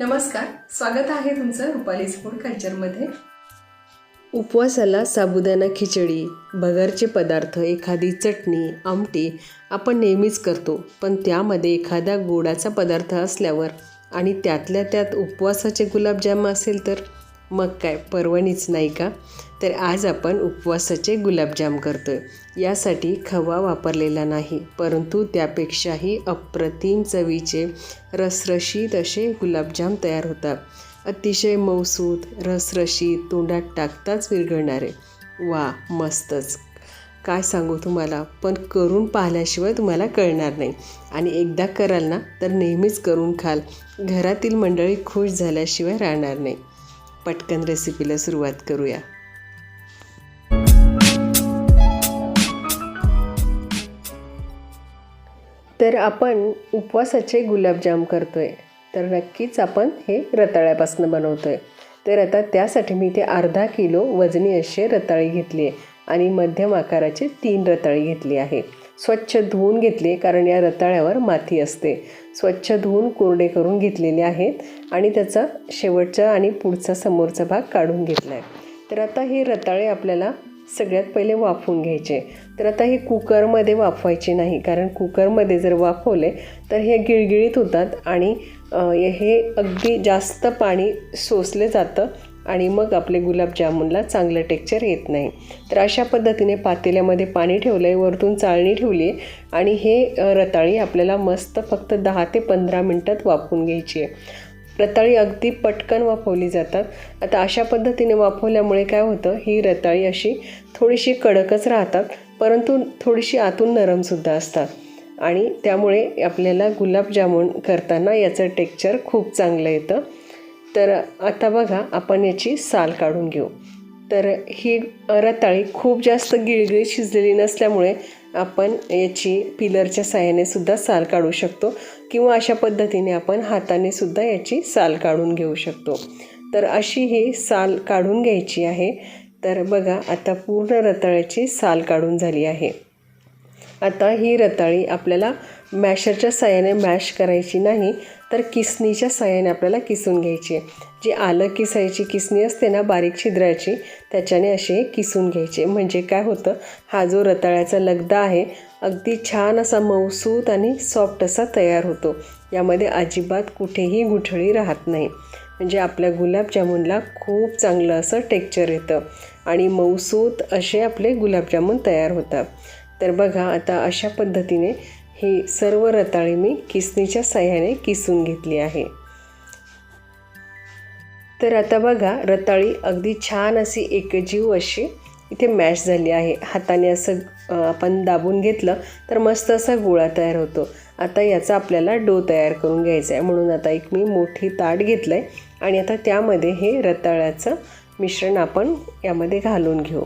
नमस्कार स्वागत आहे तुमचं रुपालीज फूड कल्चरमध्ये उपवासाला साबुदाणा खिचडी भगरचे पदार्थ एखादी चटणी आमटी आपण नेहमीच करतो पण त्यामध्ये एखादा गोडाचा पदार्थ असल्यावर आणि त्यातल्या त्यात उपवासाचे गुलाबजाम असेल तर? मग काय पर्वणीच नाही का? तर आज आपण उपवासाचे गुलाबजाम करतो आहे यासाठी खवा वापरलेला नाही परंतु त्यापेक्षाही अप्रतिम चवीचे रसरशीत असे गुलाबजाम तयार होतात. अतिशय मौसूद रसरशीत तोंडात टाकताच विरघळणारे. वा मस्तच. काय सांगू तुम्हाला पण करून पाहिल्याशिवाय तुम्हाला कळणार नाही. आणि एकदा कराल ना तर नेहमीच करून खाल. घरातील मंडळी खुश झाल्याशिवाय राहणार नाही. पटकन रेसिपीला सुरुवात करूया. तर आपण उपवासाचे गुलाबजाम करतो आहे तर नक्कीच आपण हे रताळ्यापासून बनवतो आहे तर आता त्यासाठी मी इथे अर्धा किलो वजनी असे रताळी घेतली आहे आणि मध्यम आकाराचे तीन रताळी घेतली आहे. स्वच्छ धुवून घेतले कारण या रताळ्यावर माती असते. स्वच्छ धुवून कोरडे करून घेतलेले आहेत आणि त्याचा शेवटचा आणि पुढचा समोरचा भाग काढून घेतला आहे तर आता हे रताळे आपल्याला सगळ्यात पहिले वाफवून घ्यायचे. तर आता हे कुकरमध्ये वाफवायचे नाही कारण कुकरमध्ये जर वाफवले तर हे गिळगिळीत होतात आणि हे अगदी जास्त पाणी सोसले जातं आणि मग आपले गुलाबजामुनला चांगलं टेक्चर येत नाही. तर अशा पद्धतीने पातेल्यामध्ये पाणी ठेवलं आहे वरतून चाळणी ठेवली आहे आणि हे रताळी आपल्याला मस्त फक्त दहा ते पंधरा मिनटात वाफवून घ्यायची आहे. रताळी अगदी पटकन वाफवली जातात. आता अशा पद्धतीने वाफवल्यामुळे काय होतं ही रताळी अशी थोडीशी कडकच राहतात परंतु थोडीशी आतून नरमसुद्धा असतात. आणि त्यामुळे आपल्याला गुलाबजामुन करताना याचं टेक्चर खूप चांगलं येतं. तर आता बघा आपण याची साल काढून घेऊ. तर ही रताळी खूप जास्त गिळगिळी शिजलेली नसल्यामुळे आपण याची पिलरच्या साह्याने सुद्धा साल काढू शकतो किंवा अशा पद्धतीने आपण हाताने सुद्धा याची साल काढून घेऊ शकतो. तर अशी ही साल काढून घ्यायची आहे. तर बघा आता पूर्ण रताळ्याची साल काढून झाली आहे. आता ही रताळी आपल्याला मॅशरच्या साह्याने मॅश करायची नाही तर किसनीच्या साह्याने आपल्याला किसून घ्यायची आहे. जी आलं किसायची किसनी असते ना बारीक छिद्राची त्याच्याने असे किसून घ्यायचे म्हणजे काय होतं हा जो रताळ्याचा लगदा आहे अगदी छान असा मऊसूत आणि सॉफ्ट असा तयार होतो. यामध्ये अजिबात कुठेही गुठळी राहत नाही. म्हणजे आपल्या गुलाबजामुनला खूप चांगलं असं टेक्चर येतं. आणि मऊसूत असे आपले गुलाबजामुन तयार होतात. तर बघा आता अशा पद्धतीने ही सर्व रताळी मी किसणीच्या साह्याने किसून घेतली आहे. तर आता बघा रताळी अगदी छान अशी एकजीव अशी इथे मॅश झाली आहे. हाताने असं आपण दाबून घेतलं तर मस्त असा गोळा तयार होतो. आता याचा आपल्याला डो तयार करून घ्यायचा आहे. म्हणून आता एक मी मोठी ताट घेतलं आहे आणि आता त्यामध्ये हे रताळ्याचं मिश्रण आपण यामध्ये घालून घेऊ.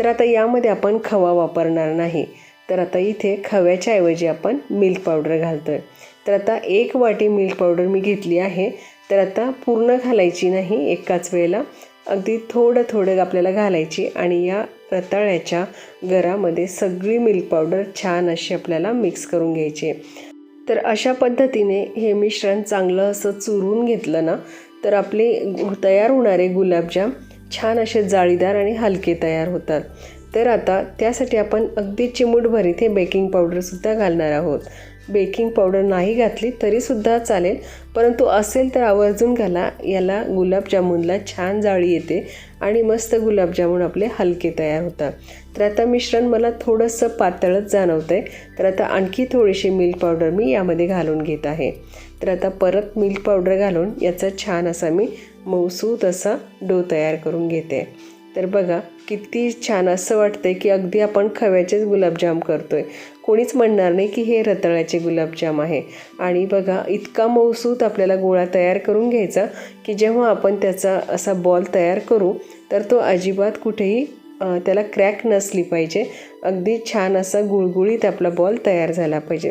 तर आता यामध्ये आपण खवा वापरणार नाही. तर आता इथे खव्याच्या ऐवजी आपण मिल्क पावडर घालतो आहे तर आता एक वाटी मिल्क पावडर मी घेतली आहे. तर आता पूर्ण घालायची नाही एकाच वेळेला. अगदी थोडं थोडं आपल्याला घालायची आणि या रताळ्याच्या गरामध्ये सगळी मिल्क पावडर छान अशी आपल्याला मिक्स करून घ्यायची तर अशा पद्धतीने हे मिश्रण चांगलं असं चुरून घेतलं ना तर आपले तयार होणारे गुलाबजाम छान असे जाळीदार आणि हलके तयार होतात. तर आता त्यासाठी आपण अगदी चिमूटभर इथे बेकिंग पावडरसुद्धा घालणार आहोत. बेकिंग पावडर नाही घातली तरीसुद्धा चालेल परंतु असेल तर आवर्जून घाला. याला गुलाबजामुनला छान जाळी येते आणि मस्त गुलाबजामुन आपले हलके तयार होतात. तर आता मिश्रण मला थोडंसं पातळच जाणवतं आहे तर आता आणखी थोडीशी मिल्क पावडर मी यामध्ये घालून घेत आहे. तर आता परत मिल्क पावडर घालून याचा छान असा मी मऊसूत असा डो तयार करून घेते. तर बघा किती छान असं वाटतंय की अगदी आपण खव्याचेच गुलाबजाम करतो आहे कोणीच म्हणणार नाही की हे रताळ्याचे गुलाबजाम आहे. आणि बघा इतका मऊसूत आपल्याला गोळा तयार करून घ्यायचा की जेव्हा आपण त्याचा असा बॉल तयार करू तर तो अजिबात कुठेही त्याला क्रॅक नसली पाहिजे. अगदी छान असा गुळगुळीत आपला बॉल तयार झाला पाहिजे.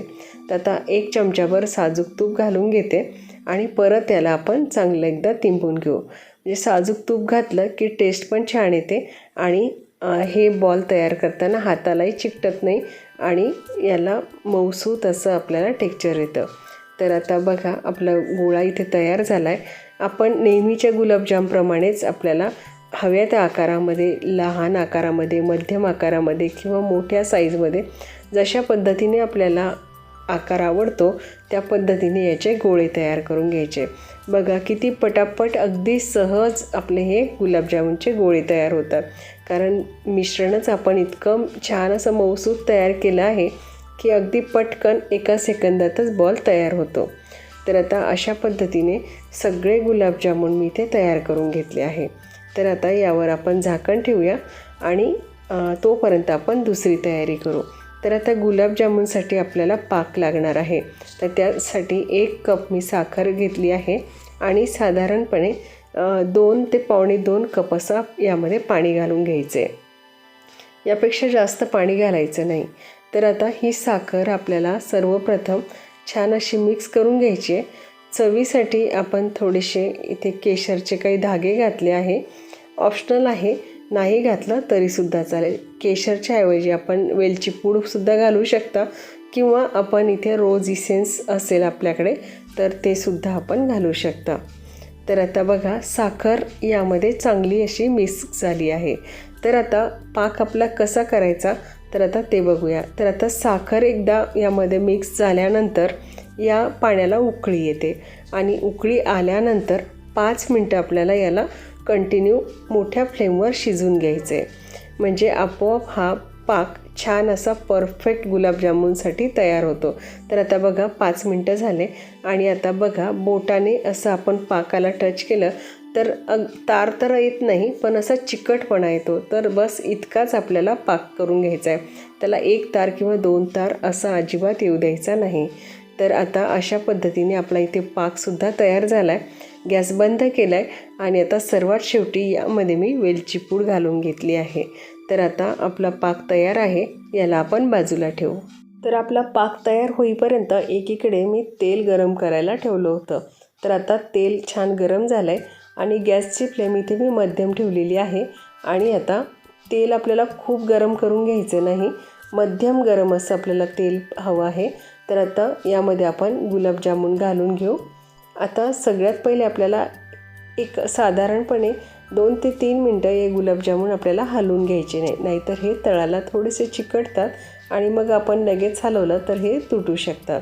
आता एक चमच्याभर साजूक तूप घालून घेते आणि परत त्याला आपण चांगलं एकदा तिंबून घेऊ. म्हणजे साजूक तूप घातलं की टेस्ट पण छान येते आणि हे बॉल तयार करताना हातालाही चिकटत नाही आणि याला मऊसू असं आपल्याला टेक्चर येतं. तर आता बघा आपला गोळा इथे तयार झाला आहे आपण नेहमीच्या गुलाबजामप्रमाणेच आपल्याला हव्या त्या आकारामध्ये लहान आकारामध्ये मध्यम आकारामध्ये किंवा मोठ्या साईजमध्ये जशा पद्धतीने आपल्याला आकार आवडतो त्या पद्धतीने याचे गोळे तयार करून घ्यायचे. बघा किती पटापट अगदी सहज आपले हे गुलाबजामुनचे गोळे तयार होतात. कारण मिश्रणच आपण इतकं छान असं मौसूद तयार केलं आहे की अगदी पटकन एका सेकंदातच बॉल तयार होतो. तर आता अशा पद्धतीने सगळे गुलाबजामुन मी इथे तयार करून घेतले आहे. तर आता यावर आपण झाकण ठेवूया आणि तोपर्यंत आपण दुसरी तयारी करू. तर आता गुलाबजामुनसाठी आपल्याला पाक लागणार आहे. तर त्यासाठी एक कप मी साखर घेतली आहे आणि साधारणपणे दोन ते पावणे दोन कप असं यामध्ये पाणी घालून घ्यायचे. यापेक्षा जास्त पाणी घालायचं नाही. तर आता ही साखर आपल्याला सर्वप्रथम छान अशी मिक्स करून घ्यायची आहे. चवीसाठी आपण थोडेसे इथे केशरचे काही धागे घातले आहे. ऑप्शनल आहे नाही घातलं तरीसुद्धा चालेल. केशरच्या ऐवजी आपण वेलची पूडसुद्धा घालू शकता किंवा आपण इथे रोज इसेन्स असेल आपल्याकडे तर ते सुद्धा आपण घालू शकता. तर आता बघा साखर यामध्ये चांगली अशी मिक्स झाली आहे. तर आता पाक आपला कसा करायचा? तर आता ते बघूया. तर आता साखर एकदा यामध्ये मिक्स झाल्यानंतर या पाण्याला उकळी येते. आणि उकळी आल्यानंतर पाच मिनटं आपल्याला याला कंटिन्यू मोठ्या फ्लेमवर शिजून घ्यायचं. आहे म्हणजे आपोआप हा पाक छान असा परफेक्ट गुलाबजामुनसाठी तयार होतो. तर आता बघा पाच मिनटं झाले आणि आता बघा बोटाने असं आपण पाकाला टच केलं तर अग तार तर येत नाही पण असा चिकटपणा येतो. तर बस इतकाच आपल्याला पाक करून घ्यायचा आहे. त्याला एक तार किंवा दोन तार असा अजिबात येऊ द्यायचा नाही. तर आता अशा पद्धतीने आपला इथे पाकसुद्धा तयार झाला आहे गॅस बंद केला आहे आणि आता सर्वात शेवटी यामध्ये मी वेलची पूड घालून घेतली आहे. तर आता आपला पाक तयार आहे याला आपण बाजूला ठेवू. तर आपला पाक तयार होईपर्यंत एकीकडे मी तेल गरम करायला ठेवलं होतं. तर आता तेल छान गरम झालं आहे आणि गॅसची फ्लेम इथे मी मध्यम ठेवलेली आहे आणि आता तेल आपल्याला खूप गरम करून घ्यायचं नाही. मध्यम गरम असं आपल्याला तेल हवं आहे. तर आता यामध्ये आपण गुलाबजामुन घालून घेऊ. आता सगळ्यात पहिले आपल्याला एक साधारणपणे दोन ते तीन मिनटं हे गुलाबजामुन आपल्याला हलवून घ्यायचे नाही. नाहीतर हे तळाला थोडेसे चिकटतात आणि मग आपण लगेच हलवलं तर हे तुटू शकतात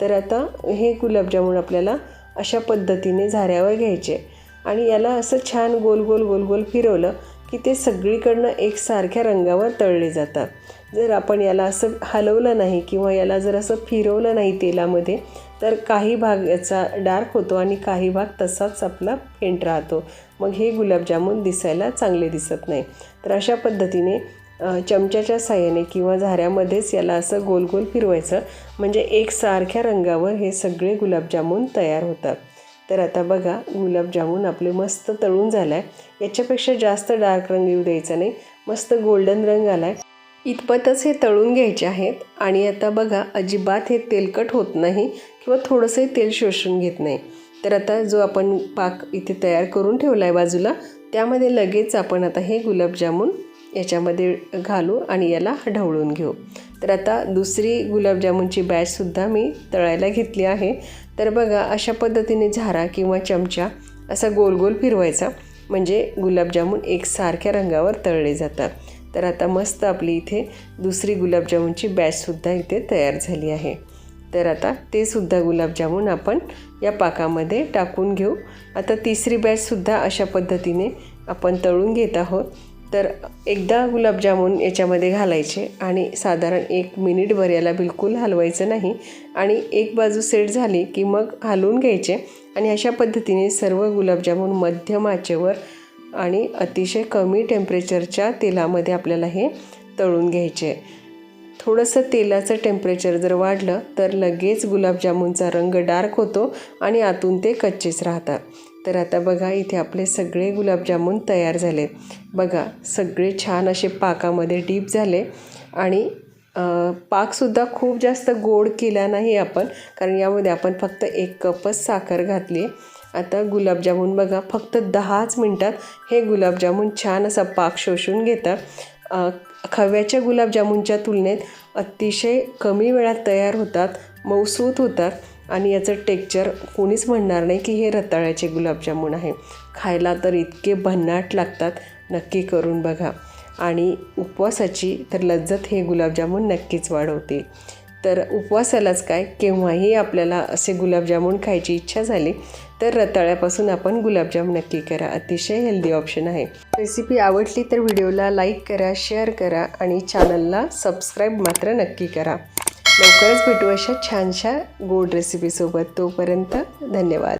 तर आता हे गुलाबजामुन आपल्याला अशा पद्धतीने झाऱ्यावर घ्यायचे. आणि याला असं छान गोल गोल गोल गोल फिरवलं की ते सगळीकडनं एकसारख्या रंगावर तळले जातात. जर आपण याला असं हलवलं नाही किंवा याला जर असं फिरवलं नाही तेलामध्ये तर काही भाग याचा डार्क होतो आणि काही भाग तसाच आपला फेंट राहतो. मग हे गुलाबजामुन दिसायला चांगले दिसत नाही. तर अशा पद्धतीने चमच्याच्या साह्याने किंवा झाऱ्यामध्येच याला असं गोल गोल फिरवायचं. म्हणजे एकसारख्या रंगावर हे सगळे गुलाबजामुन तयार होतात. तर आता बघा गुलाबजामुन आपले मस्त तळून झाला आहे याच्यापेक्षा जास्त डार्क रंग येऊ द्यायचा नाही. मस्त गोल्डन रंग आला आहे इतपतच हे तळून घ्यायचे आहेत. आणि आता बघा अजिबात हे तेलकट होत नाही. किंवा थोडंसंही तेल शोषून घेत नाही. तर आता जो आपण पाक इथे तयार करून ठेवला आहे बाजूला त्यामध्ये लगेच आपण आता हे गुलाबजामुन याच्यामध्ये घालू आणि याला ढवळून घेऊ. तर आता दुसरी गुलाबजामुनची बॅचसुद्धा मी तळायला घेतली आहे. तर बघा अशा पद्धतीने झारा किंवा चमचा असा गोल गोल फिरवायचा. म्हणजे गुलाबजामुन एकसारख्या रंगावर तळले जातात. तर आता मस्त आपली इथे दुसरी गुलाबजामुनची बॅचसुद्धा इथे तयार झाली आहे. तर आता ते सुद्धा गुलाबजामुन आपण या पाकामध्ये टाकून घेऊ. आता तिसरी बॅचसुद्धा अशा पद्धतीने आपण तळून घेत आहोत. तर एकदा गुलाबजामुन याच्यामध्ये घालायचे आणि साधारण एक मिनिटभर याला बिलकुल हलवायचं नाही. आणि एक बाजू सेट झाली की मग हलवून घ्यायचे. आणि अशा पद्धतीने सर्व गुलाबजामुन मध्यम आचेवर आणि अतिशय कमी टेम्परेचरच्या तेलामध्ये आपल्याला हे तळून घ्यायचे. थोडंसं तेलाचं टेम्परेचर जर वाढलं तर लगेच गुलाबजामुनचा रंग डार्क होतो आणि आतून ते कच्चेच राहतात. तर आता बघा इथे आपले सगळे गुलाबजामुन तयार झाले. बघा सगळे छान असे पाकामध्ये डीप झाले आणि पाकसुद्धा खूप जास्त गोड केला नाही आपण कारण यामध्ये आपण फक्त एक कपच साखर घातली. आता गुलाबजामुन बघा फक्त दहाच मिनटात हे गुलाबजामुन छान असा पाक शोषून घेतात. खव्याच्या गुलाबजामुनच्या तुलनेत अतिशय कमी वेळात तयार होतात मऊसूत होतात आणि याचं टेक्चर कोणीच म्हणणार नाही की हे रताळ्याचे गुलाबजामुन आहे. खायला तर इतके भन्नाट लागतात नक्की करून बघा. आणि उपवासाची तर लज्जत हे गुलाबजामुन नक्कीच वाढवतील तर उपवासालाच काय केव्हाही आपल्याला असे गुलाबजामुन खायची इच्छा झाली तर रताळ्यापासून आपण गुलाबजाम नक्की करा. अतिशय हेल्दी ऑप्शन आहे. रेसिपी आवडली तर व्हिडिओला लाईक करा शेअर करा आणि चॅनलला सबस्क्राईब मात्र नक्की करा. लवकरच भेटू अशा छानशा गोड रेसिपीसोबत तोपर्यंत धन्यवाद.